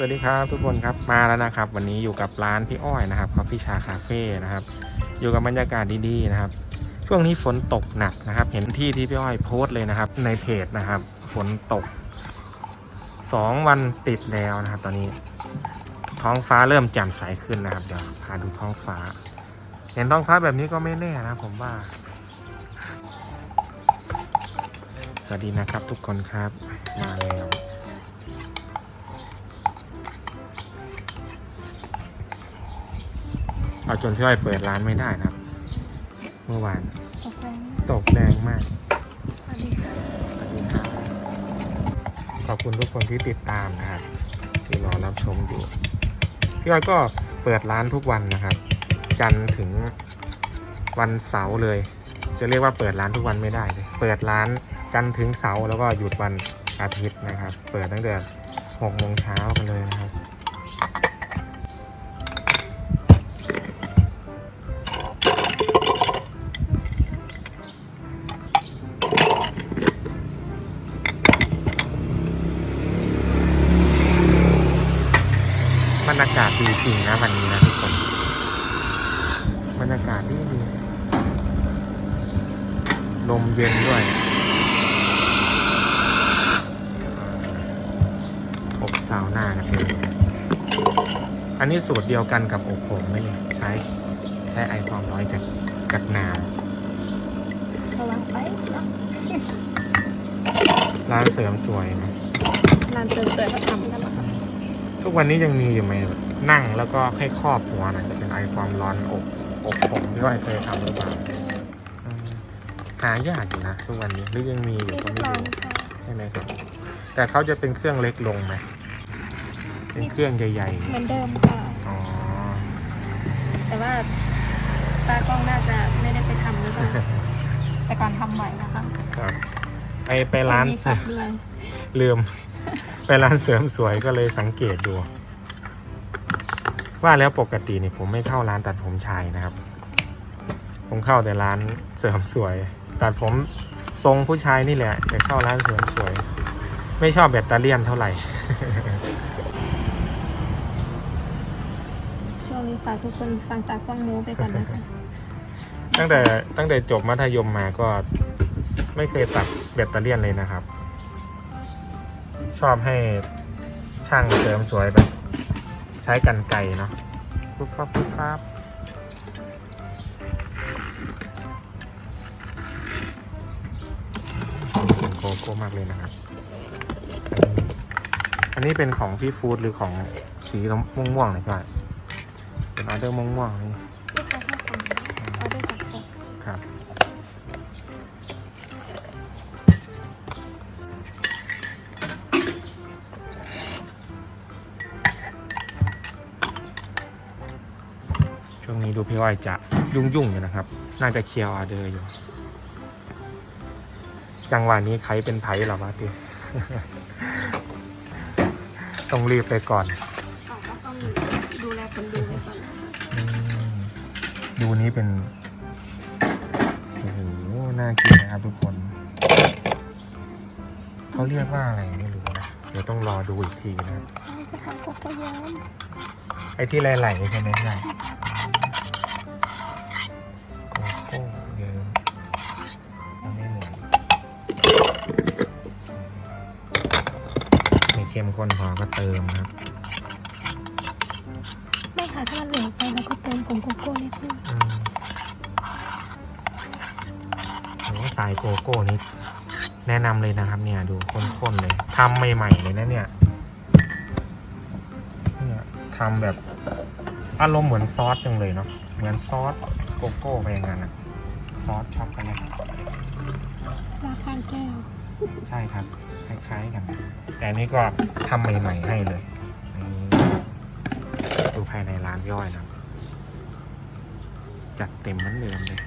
สวัสดีครับทุกคนครับมาแล้วนะครับ วันนี้อยู่กับร้านพี่อ้อยนะครับคอฟฟี่ชาคาเฟ่นะครับ อยู่กับบรรยากาศดีๆนะครับ ช่วงนี้ฝนตกหนักนะครับ เห็นที่ที่พี่อ้อยโพสต์เลยนะครับ ในเพจนะครับ ฝนตกสองวันติดแล้วนะครับ ตอนนี้ ท้องฟ้าเริ่มแจ่มใสขึ้นนะครับ เดี๋ยวพาดูท้องฟ้า เห็นท้องฟ้าแบบนี้ก็ไม่แน่นะผมว่า สวัสดีนะครับทุกคนครับมาแล้ว เอาจนพี่อ้อยเปิดร้านไม่ได้นะครับ เมื่อวานตกแรงตกแรงมากสวัสดีค่ะสวัสดีครับขอบคุณทุกคนที่ติดตามนะครับที่รอรับชมอยู่พี่อ้อยก็เปิดร้านทุกวันนะครับ จันทร์ถึงวันเสาร์เลย จะเรียกว่าเปิดร้านทุกวันไม่ได้เลยเปิดร้านจันทร์ถึงเสาร์แล้วก็หยุดวันอาทิตย์นะครับ เปิดตั้งแต่หกโมงเช้ากันเลยนะครับ ริงนะวันนี้นะทุกคนบรรยากาศดีดีลมเย็นด้วยอบซาวน่ากันเลยอันนี้สูตรเดียวกันกับอบผมไหมเนี่ยใช้ใช้ไอความร้อนจากจากนาระวังไปเนาะร้านเสริมสวยไหมร้านเสริมสวยมาทำกันเหรอคะ ทุกวันนี้ยังมีอยู่ไหมแบบนั่งแล้วก็ให้ครอบหัวหน่อยจะเป็นไอความร้อนอบอบผมที่ว่าเคยทำหรือเปล่าอืมหายากอยู่นะทุกวันนี้หรือยังมีอยู่มีก็ทุกไม่ร้านรู้ค่ะใช่ไหมครับแต่เขาจะเป็นเครื่องเล็กลงไหมเป็นเครื่องใหญ่เหมือนเดิมค่ะๆอ๋อแต่ว่าตากล้องน่าจะไม่ได้ไปทำหรือเปล่าแต่ก่อนทำใหม่นะคะครับไปไปร้านมีเสริสัมตว์ด้วยลืม ไปร้านเสริมสวยก็เลยสังเกตดู ว่าแล้วปกตินี่ผมไม่เข้าร้านตัดผมชายนะครับ ผมเข้าแต่ร้านเสริมสวย ตัดผมทรงผู้ชายนี่แหละ แต่เข้าร้านเสริมสวย ไม่ชอบแบตเตอเลี่ยนเท่าไหร่ช่วงนี้ฝากทุกคนฟังตากล้องโม้ไปก่อนนะคะตั้งแต่ตั้งแต่จบมัธยมมาก็ไม่เคยตัดแบตเตอเลี่ยนเลยนะครับ ชอบให้ช่างเสริมสวยแบบ ใช้กันไกรเนาะปุ๊บฟับปุ๊บฟับเป็นโกโก้มากเลยนะครับ อันนี้เป็นของพี่ฟู้ดหรือของสีม่วงๆน่อยก่อนเป็นออเดอร์ม่วงๆนี่ ช่วงนี้ดูพี่อ้อยจะยุ่งๆอยู่นะครับ น่าจะเคลียร์ออเดอร์อยู่ จังหวะนี้ใครเป็นไผ่หรอวะพี่ต้องรีบไปก่อนอ๋อก็ต้องดูแลคนดูไว้ก่อนนะคะอืมดูนี้เป็น โอ้โห น่ากินนะครับทุกคน เขาเรียกว่าอะไรไม่รู้นะ เดี๋ยวต้องรอดูอีกทีนะครับเราจะทำโกโก้ย้อมไอ้ที่ไหลๆใช่ไหมใช่ ข้มข้นพอก็เติมนะครับ ไม่ค่ะถ้ามันเหลวไปเราก็เติมผงโกโก้นิดนึงอืมโอ้สายโกโก้นี่แนะนำเลยนะครับเนี่ยดูข้นๆเลยทำใหม่ๆเลยนะเนี่ยเนี่ยทำแบบอารมณ์เหมือนซอสจังเลยเนาะเหมือนซอสโกโก้ไปอย่างนั้นนะซอสช็อกโกแลตราคาแก้ว ใช่ครับ คล้ายๆกัน แต่อันนี้ก็ทำใหม่ ๆ ให้เลยนี่ดูภายในร้านย่อยนะ จัดเต็มเหมือนเดิมเลย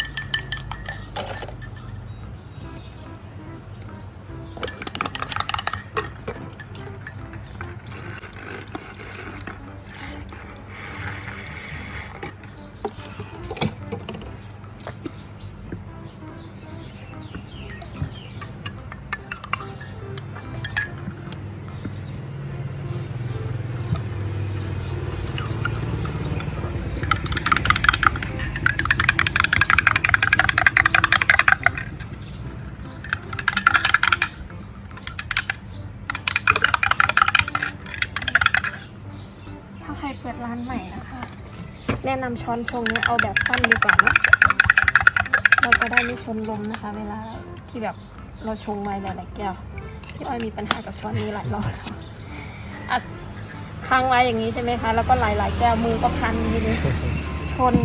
ช้อนชงเนี่ยเอาแบบสั้นดีกว่าเนอะเราจะได้ไม่ชนลมนะคะ เวลาที่แบบเราชงไว้หลายๆแก้วพี่อ้อยมีปัญหากับช้อนนี้หลายรอบแล้วอัดค้างไว้อย่างนี้ใช่ไหมคะ แล้วก็หลายๆแก้วมือก็พันทีนี้ชน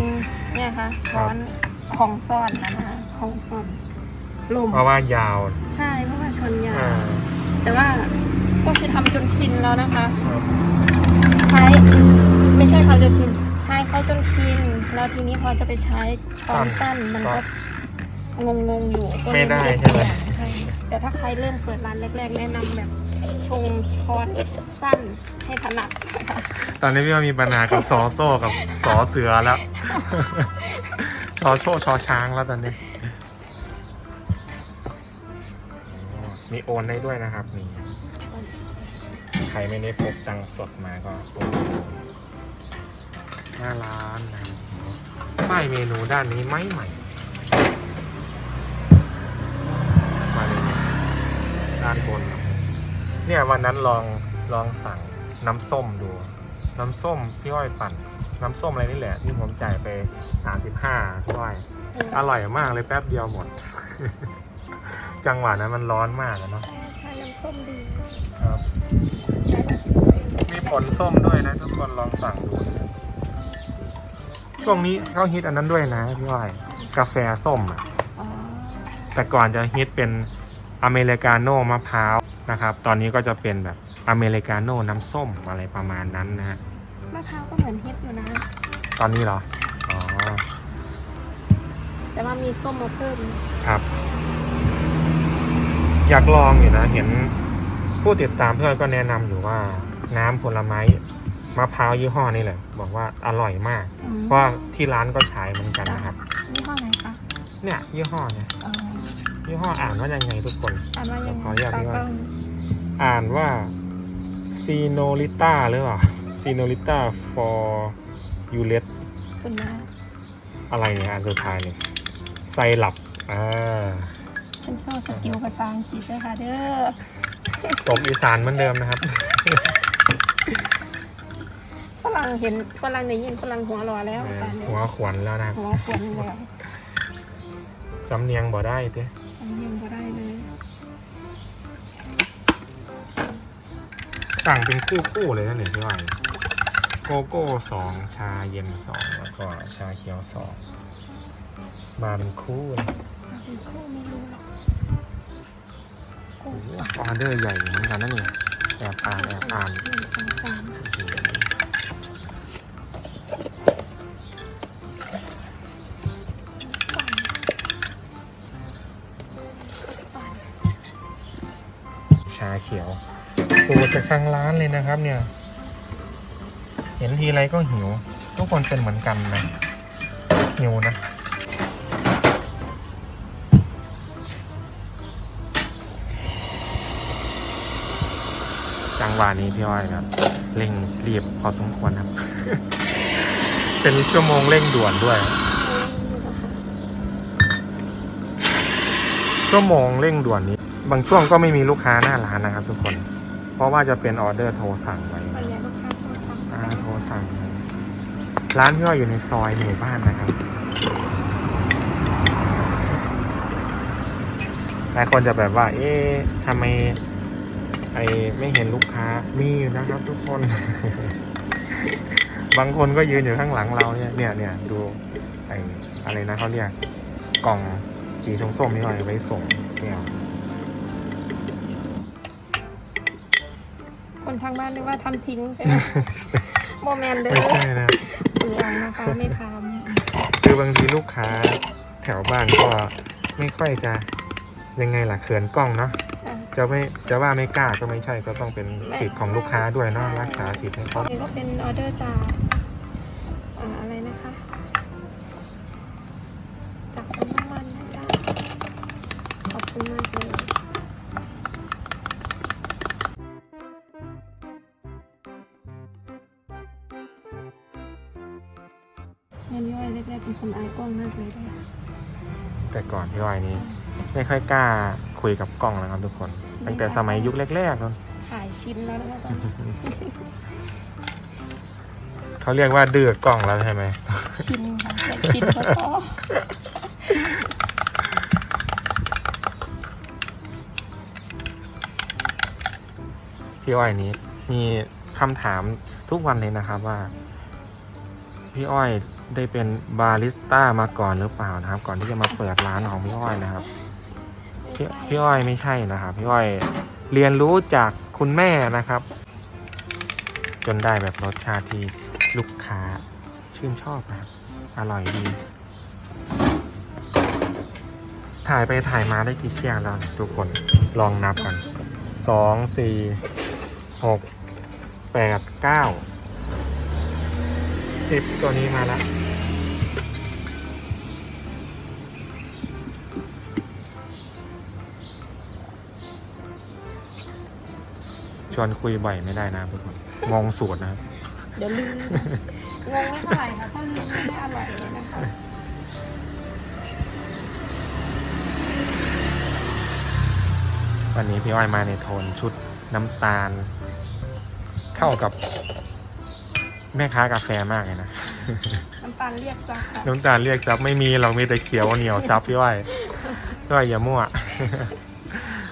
เนี่ยค่ะช้อนของซ่อนนะนะคะของซ่อนลมเพราะว่ายาว ใช่เพราะว่าชนยาอ่าวแต่ว่าก็คือทำจนชินแล้วนะคะครับใช้ไม่ใช่เขาจนชินใช้ เขาจนชินแล้วทีนี้พอจะไปใช้ช้อนสั้นมันก็งงงๆอยู่ก็เลยไม่ได้เปใช่ไหมลี่ยนใช่แต่ถ้าใครเริ่มเปิดร้านแรกๆ แนะนำแบบชงช้อนสั้นให้ถนัดนะคะตอนนี้พี่ว่ามีปัญหากับสอโซ่กับสอเสือแล้ว ชอโซ่ชอช้างแล้วตอนนี้โอ้มีโอนได้ด้วยนะครับนี่ใครไม่ได้พกตังค์สดมาก็โอน หน้าร้านนะครับป้ายเมนูด้านนี้ไม่ใหม่มาเลยเนี่ยด้านบนครับเนี่ยวันนั้นลองลองสั่งน้ำส้มดู น้ำส้มพี่อ้อยปั่น น้ำส้มอะไรนี่แหละที่ผมจ่ายไป 35พี่อ้อยอร่อยมากเลยแป๊บเดียวหมด จังหวะนั้นมันร้อนมากอะเนาะใช่ใช่น้ำส้มดีครับใช้แบบมีผลส้มด้วยนะทุกคนลองสั่งดูนะครับ ช่วงนี้เขาฮิตอันนั้นด้วยนะพี่อ้อยกาแฟส้มอะอ๋อแต่ก่อนจะฮิตเป็นอเมริกาโน่มะพร้าวนะครับ ตอนนี้ก็จะเป็นแบบอเมริกาโน่น้ำส้มอะไรประมาณนั้นนะฮะมะพร้าวก็เหมือนฮิตอยู่นะ ตอนนี้เหรอ อ๋อ แต่ว่ามีส้มมาเพิ่มครับ อยากลองอยู่นะ เห็นผู้ติดตามเพื่อนก็แนะนำอยู่ว่าน้ำผลไม้ มะพร้าวยี่ห้อนี่แหละ บอกว่าอร่อยมาก อืมเพราะว่าที่ร้านก็ใช้เหมือนกันนะครับนี่ห้อไหนคะเนี่ยยี่ห้อเนี่ยอ๋อยี่ห้ออ่านว่ายังไงทุกคน อ่านว่ายังไงขออนุญาตตาพี่กว่าล้องอ่านว่าซีโนลิต้าหรือเปล่าซีโนลิต้า for you let คุณนะอะไรเนี่ยอันสุดท้ายเนี่ยไซรัปอ่าฉันชอบสกิลภาษาอังกฤษด้วยค่ะเด้อตกอีสานเหมือนเดิมนะครับ ฝรั่งเห็นฝรั่งได้ยินฝรั่งหัวเรอแล้วตอนนี้หัวขวัญแล้วนะครับหัวขวนแล้วสำเนียงบ่ได้เต้อันนี้ยังก็ได้เลยสั่งเป็นคู่คู่ๆเลยนะเนี่ยพี่วายโกโก้สองชาเย็นสองแล้วก็ชาเขียวสองมาเป็นคู่เลยถ้าเป็นคู่ไม่รู้หรอกคู่โอ้โหออเดอร์ใหญ่เหมือนกันนะเนี่ยแอบอ่านแอบอ่านหนึ่งสองสาม ขียวสูตรจากทางร้านเลยนะครับ เนี่ย เห็นทีไรก็หิว ทุกคนเป็นเหมือนกันนะหิวนะจังหวะนี้พี่อ้อยครับเร่งรีบพอสมควรครับ เป็นชั่วโมงเร่งด่วนด้วย ชั่วโมงเร่งด่วนนี้ บางช่วงก็ไม่มีลูกค้าหน้าร้านนะครับ ทุกคน เพราะว่าจะเป็นออเดอร์โทรสั่งไว้ไปแล้วลูกค้าโทรสั่งอ่าโทรสั่งไว้ร้านพี่อ้อยอยู่ในซอยหมู่บ้านนะครับ หลายคนจะแบบว่า เอ๊ะทำไมไอไม่เห็นลูกค้ามีอยู่นะครับ ทุกคน บางคนก็ยืนอยู่ข้างหลังเราเนี่ย เนี่ยเนี่ยดูไออะไรนะเขาเรียกกล่องสีส้มๆนี่หน่อยไว้ส่งเนี่ย คนทางบ้านนึกว่าทำทิ้งใช่ไหมโมเมนต์เด้อไม่ใช่นะเตือนนะคะไม่ทคือบางทีลูกค้าแถวบ้านก็ไม่ค่อยจะยังไงล่ะเขินกล้องเนาะำอะจะไม่จะว่าไม่กล้าก็ไม่ใช่ก็ต้องเป็นสิทธิ์ของลูกค้าด้วยเนาะรักษาสิทธิ์ให้เขานี่ก็เป็นออเดอร์จาก ค่อยกล้าคุยกับกล้องนะครับทุกคน ตั้งแต่สมัยยุคแรกๆนู่นถ่ายชิ้นแล้วนะคะตอนนี้เขาเรียกว่าดื้อกล้องแล้วใช่ไหมชินค่ะอยากชินก็พอพี่อ้อยนี้มีคำถามทุกวันเลยนะครับว่า พี่อ้อยได้เป็นบาริสต้ามาก่อนหรือเปล่านะครับ ก่อนที่จะมาเปิดร้านของพี่อ้อยนะครับ พี่พี่อ้อยไม่ใช่นะครับ พี่อ้อยเรียนรู้จากคุณแม่นะครับ จนได้แบบรสชาติที่ลูกค้าชื่นชอบนะครับอร่อยดี ถ่ายไปถ่ายมาได้กี่แก้วแล้วทุกคนลองนับกันสองสี่หกแปดเก้าสิบตัวนี้มาแล้ว ชวนคุยบ่อยไม่ได้นะทุกคนงงสูตรนะครับ เดี๋ยวลืม งงไม่เท่าไหร่ค่ะถ้าลืมไม่อร่อยเลยนะคะวันนี้พี่อ้อยมาในโทนชุดน้ำตาล เข้ากับ แม่ค้ากาแฟมากเลยนะ น้ำตาลเรียกซักค่ะน้ำตาลเรียกซับไม่มีเรามีแต่เขียวเหนียวซับพี่อ้อยพี่อ้อยอย่ามั่ว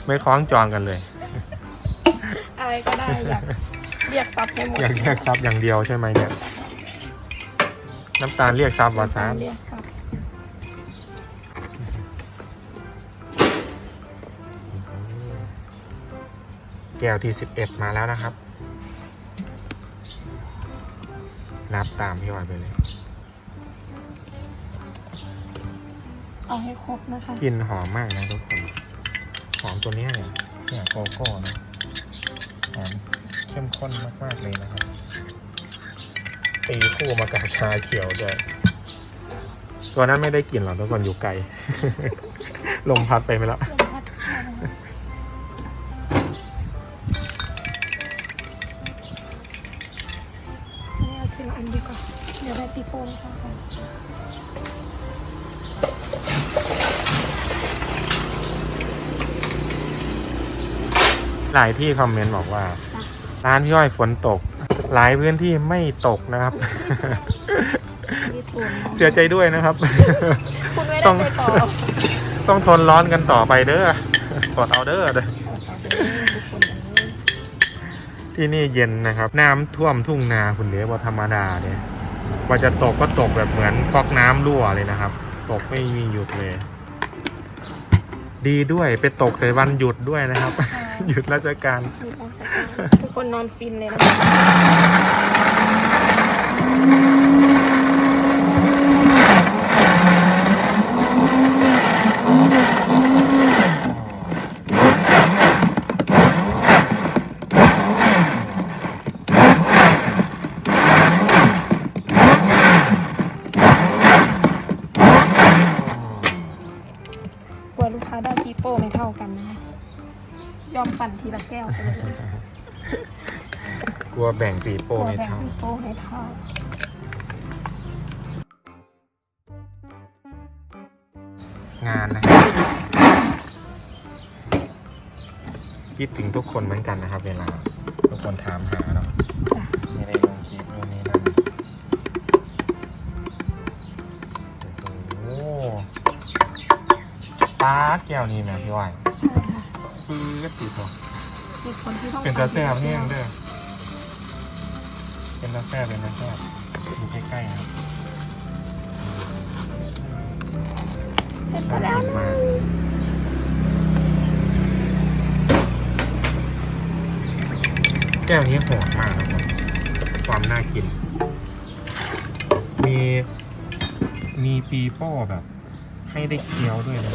ไม่คล้องจองกันเลยอะไร ก็ได้อยากเรียกซับให้หมดอยากเรียกซับอย่างเดียวใช่ไหมเนี่ย น้ำตาลเรียกซับวาซาน้ำตาลบเรียกซับแก้วที่สิบเอ็ดมาแล้วนะครับ นับตามพี่อ้อยไปเลย เอาให้ครบนะคะ กลิ่นหอมมากนะทุกคน หอมตัวเนี้ยเนี่ยเนี่ยโกโก้นะ หอมเข้มข้นมากๆเลยนะครับ ตีคู่มากับชาเขียวด้วยตัวนั้นไม่ได้กลิ่นหรอกทุกคนอยู่ไกล ลมพัดไปไปแล้ว หลายที่คอมเมนต์บอกว่า ร้านพี่อ้อยฝนตก หลายพื้นที่ไม่ตกนะครับรีบทวนเสียใจด้วยนะครับ คุณไม่ต้ได้องไปต่อ ต้องทนร้อนกันต่อไปเด้อกดเอาเด้อเด้อทุกคนเลยที่นี่เย็นนะครับ น้ำท่วมทุ่งนาคุณเดชว่าธรรมดาเนี่ยว่าจะตกก็ตกแบบเหมือนก๊อกน้ำรั่วเลยนะครับ ตกไม่มีหยุดเลย ดีด้วยไปตกใส่วันหยุดด้วยนะครับ หยุดราชการ ทุกคนนอนฟินเลยนะ แบ่งปีกโป้ลัวไม่แบ่งเท่าปีโป้ให้เท่างานนะครับคิดถึงทุกคนเหมือนกันนะครับ เวลา ทุกคนถามหาเนาะไม่ได้ลงคลิปนู่นนี่นั่นโอ้โหปลาแก้วนี้นะพี่อ้อยใช่ค่ะปื้ดติดหัว มีคนที่ต้องเป็นตาแซ่บแห้งเด้อ เป็นตาแซ่บเป็นตาแซ่บอยู่ใกล้ๆนะครับเสร็จแล้วกินมากแก้วนี้หอมมากนะครับความน่ากิน มีมีปีโป้แบบ ให้ได้เคี้ยวด้วยนะ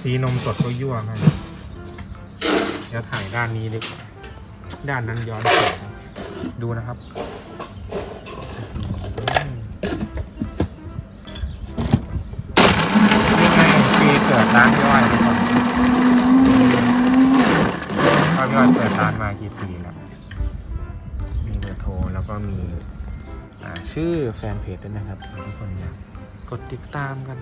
สีนมสดก็ยั่วมากเดี๋ยวถ่ายด้านนี้ดีกว่าด้านนั้นย้อนแสง ดูนะครับ นี่ไงปีเกิดร้านพี่อ้อยนะครับว่าพี่อ้อยเปิดร้านมากี่ปีแล้ว มีเบอร์โทรแล้วก็มีชื่อแฟนเพจด้วยนะครับทุกคนเนี่ยกดติดตามกัน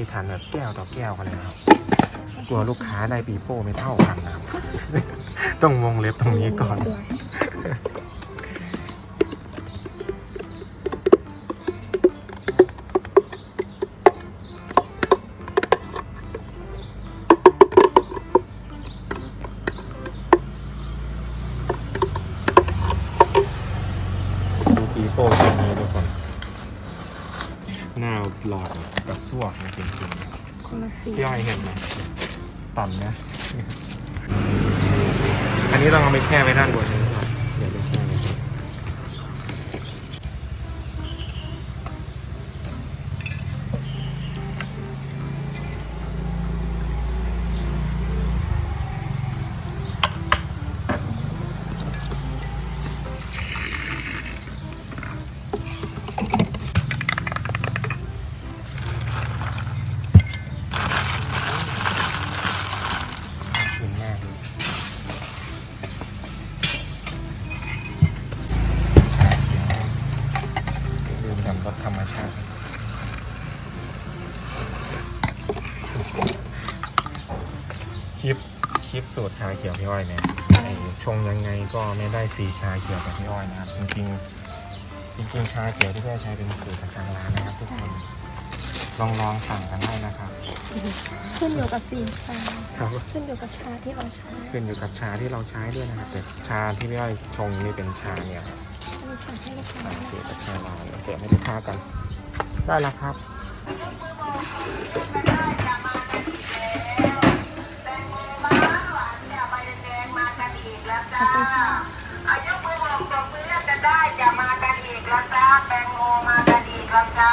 ที่ทันแบบแก้วต่อแก้วกันเลยนะครับ กลัวลูกค้าได้ปีโป้ไม่เท่ากันนะครับ ต้องวงเล็บตรงนี้ก่อน อดกระสวกนะจริงๆคนละสีพี่อ้อยเห็นไหมตันนะ อันนี้ต้องเอาไปแช่ไว้ด้านบนนี้ คลิปคลิปสูตรชาเขียวพี่อ้อยเนี่ยไอ้ชงยังไงก็ไม่ได้สีชาเขียวกับพี่อ้อยนะครับจริงๆจริงๆชาเขียวที่พี่อ้อยใช้เป็นสูตรจากทางร้านนะครับทุกคนลองลองสั่งกันได้นะครับขึ้นอยู่กับสีชาครับขึ้นอยู่กับชาที่เราใช้ขึ้นอยู่กับชาที่เราใช้ด้วยนะครับแต่ชาที่พี่อ้อยชงนี่เป็นชาเนี่ยครับมีชาให้ลูกค้าโอเคกับชาเราเดี๋ยวเสียให้ลูกค้ากันได้แล้วครับ คุณค่ะอายุมือบอกจบมือจะได้จะมากันอีกแล้วจ้าแตงโมมากันอีกแล้วจ้า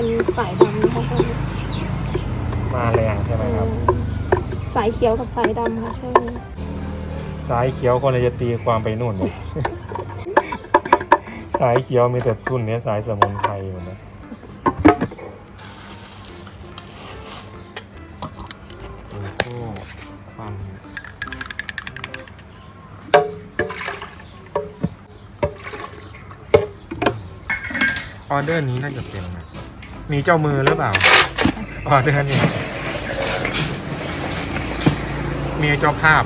คนสายดำเขาก็มาแรงใช่ไหมครับ สายเขียวกับสายดำค่ะช่วงนี้สายเขียวคนเลยจะตีความไปนู่นเลยสายเขียวมีแต่ทุนเนี้ยสายสมุนไพรหมดนะโอ้โหความออเดอร์นี้น่าจะเป็นนะ มีเจ้ามือหรือเปล่าออเดอร์นี้มีเจ้าภาพ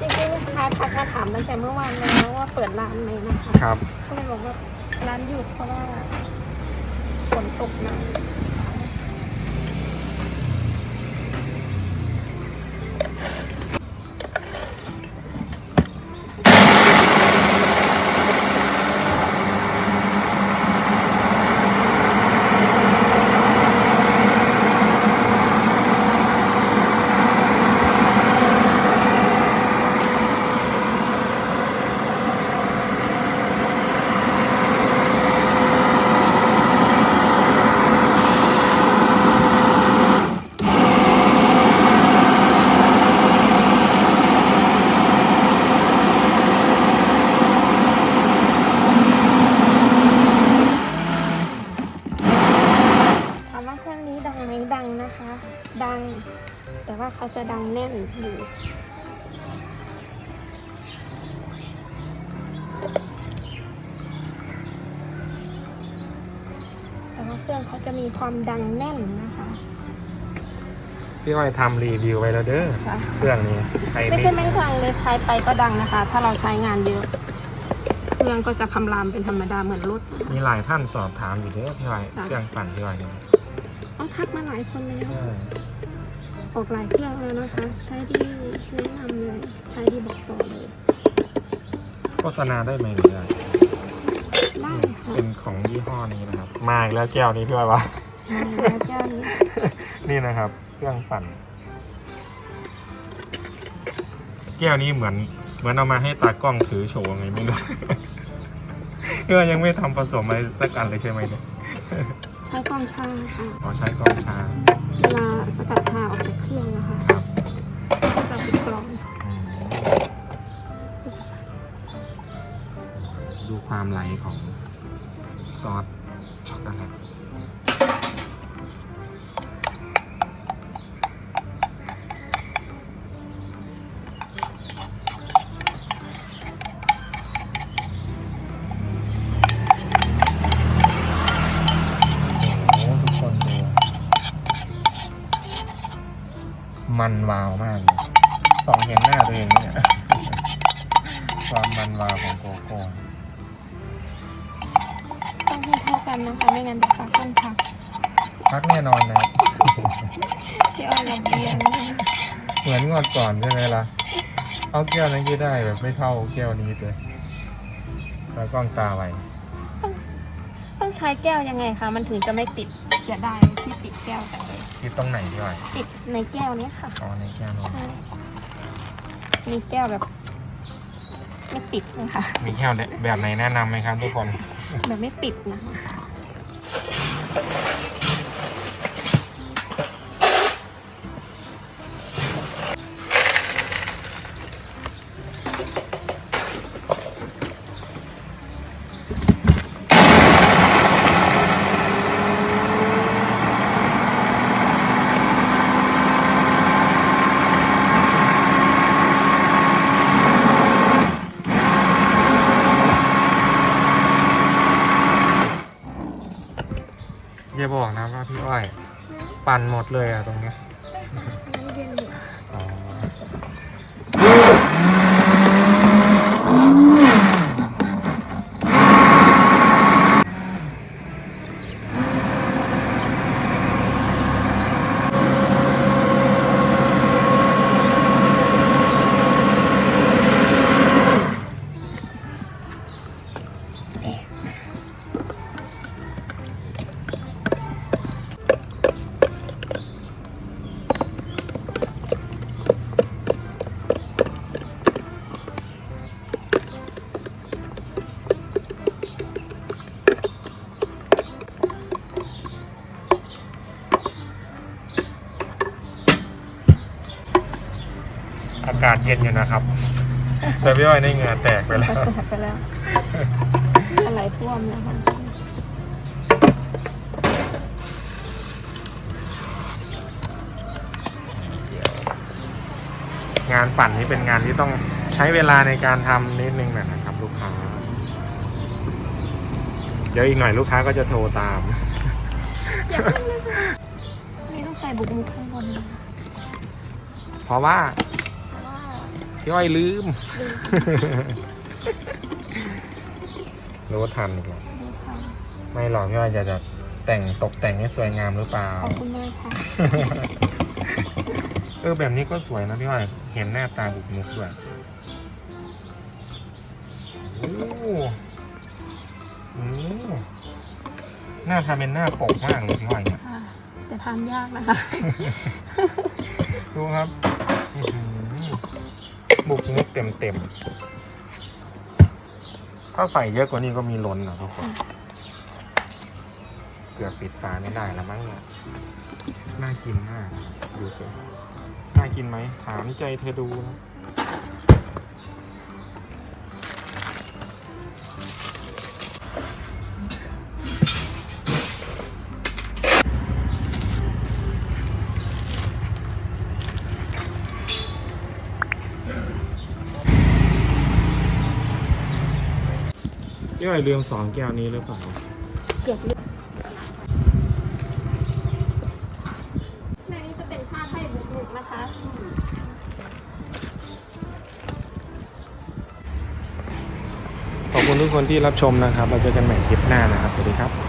จริงๆลูกค้าทักมาถามตั้งแต่เมื่อวานแล้วว่าเปิดร้านไหมนะคะครับ ก็เลยบอกว่าร้านหยุดเพราะว่าฝนตกหนัก ถามว่าเครื่องนี้ดังไหมดังนะคะ ดัง แต่ว่าเขาจะดังแน่นอยู่แต่ว่า เครื่องเขาจะมีความดังแน่นนะคะ พี่อ้อยทำรีวิวไว้แล้วเด้อค่ะ เครื่องนี้ใครไม่ไม่ใช่ไม่ดังเลยใช้ไปก็ดังนะคะ ถ้าเราใช้งานเยอะเครื่องก็จะคำรามเป็นธรรมดาเหมือนรถนะคะมีหลายท่านสอบถามอยู่เด้อพี่อ้อยค่ะ เครื่องปั่นพี่อ้อยเนี่ยต้องทักมาหลายคนแล้ว เออออกหลายเครื่องแล้วนะคะ ใช้ที่แนะนำเลย ใช้ที่บอกต่อเลย โฆษณาได้ไหมหรือไงได้ค่ะ เป็นของยี่ห้อนี้นะครับ มาอีกแล้วแก้วนี้พี่อ้อยวะ แล้วแก้วนี้นี่นะครับเครื่องปั่น แก้วนี้เหมือน เหมือนเอามาให้ตากล้องถือโชว์ไงไม่รู้เพื่อยังไม่ทำผสมอะไรสักอันเลยใช่ไหมเนี่ยใช้กล้องชาค่ะขอใช้กล้องชาเวลาสกัดชาออกจากเครื่องนะคะครับก็จะปิดกล่องอืมดูความไหลของ ซอสช็อกโกแลตโอ้ทุกคนดูมันวาวมากเลยสองเห็นหน้าตัวเองเนี่ย กันนะคะไม่งั้นเดี๋ยวปากต้องพักพักแน่นอนนะครับที่อ้อยระเบียงนะคะเหมือนงวดก่อนใช่ไหมล่ะเอาแก้วนั้นก็ได้แบบไม่เท่าแก้วนี้เลยแล้วกล้องตาไวต้องใช้แก้วยังไงคะมันถึงจะไม่ติดเสียดายที่ติดแก้วจังเลยที่ตรงไหนพี่อ้อยติดในแก้วเนี้ยค่ะอ๋อในแก้วนู้นใช่มีแก้วแบบไม่ติดนะคะมีแก้วแบบไหนแนะนำไหมครับทุกคนแบบไม่ติดนะคะ อย่าบอกนะว่าพี่อ้อย ปั่นหมดเลยอะตรงเนี้ยากาศเย็นอยู่นะครับ แต่พี่อ้อยในเหงื่อแตกไปแล้วแตกไปแล้วอะไรท่วมแล้วค่ะงานปั่นนี้เป็นงานที่ต้องใช้เวลาในการทำนิดนึงนะครับ ลูกค้า เดี๋ยวอีกหน่อยลูกค้าก็จะโทรตามนี่ต้องใส่บุกมุกข้างบนนะคะเพราะว่าเพราะว่า พี่อ้อยลืมลืมรู้ทันอีกแล้วดูค่ะไม่หรอกพี่อ้อยอยากจะแต่งตกแต่งให้สวยงามหรือเปล่า ขอบคุณมากค่ะ เออแบบนี้ก็สวยนะพี่อ้อยเห็นหน้าตาบุกมุกด้วยโอ้โหหน้าทำเป็นหน้าปกมากเลยพี่อ้อยเนี่ย ค่ะแต่ทานยากนะคะ ดูครับอื้อหือ บุกมุกเต็มเต็มๆ ถ้าใส่เยอะกว่านี้ก็มีล้นนะทุกคน เกือบปิดฝาไม่ได้แล้วมั้งเนี่ย น่ากินมาก ดูสิ น่ากินไหม ถามใจเธอดูนะ อ้อยลืมสองแก้วนี้หรือเปล่า เกือบลืมแม่นี่จะเป็นชาไทยบุกมุกนะคะ ขอบคุณทุกคนที่รับชมนะครับเราเจอกันใหม่คลิปหน้านะครับ สวัสดีครับ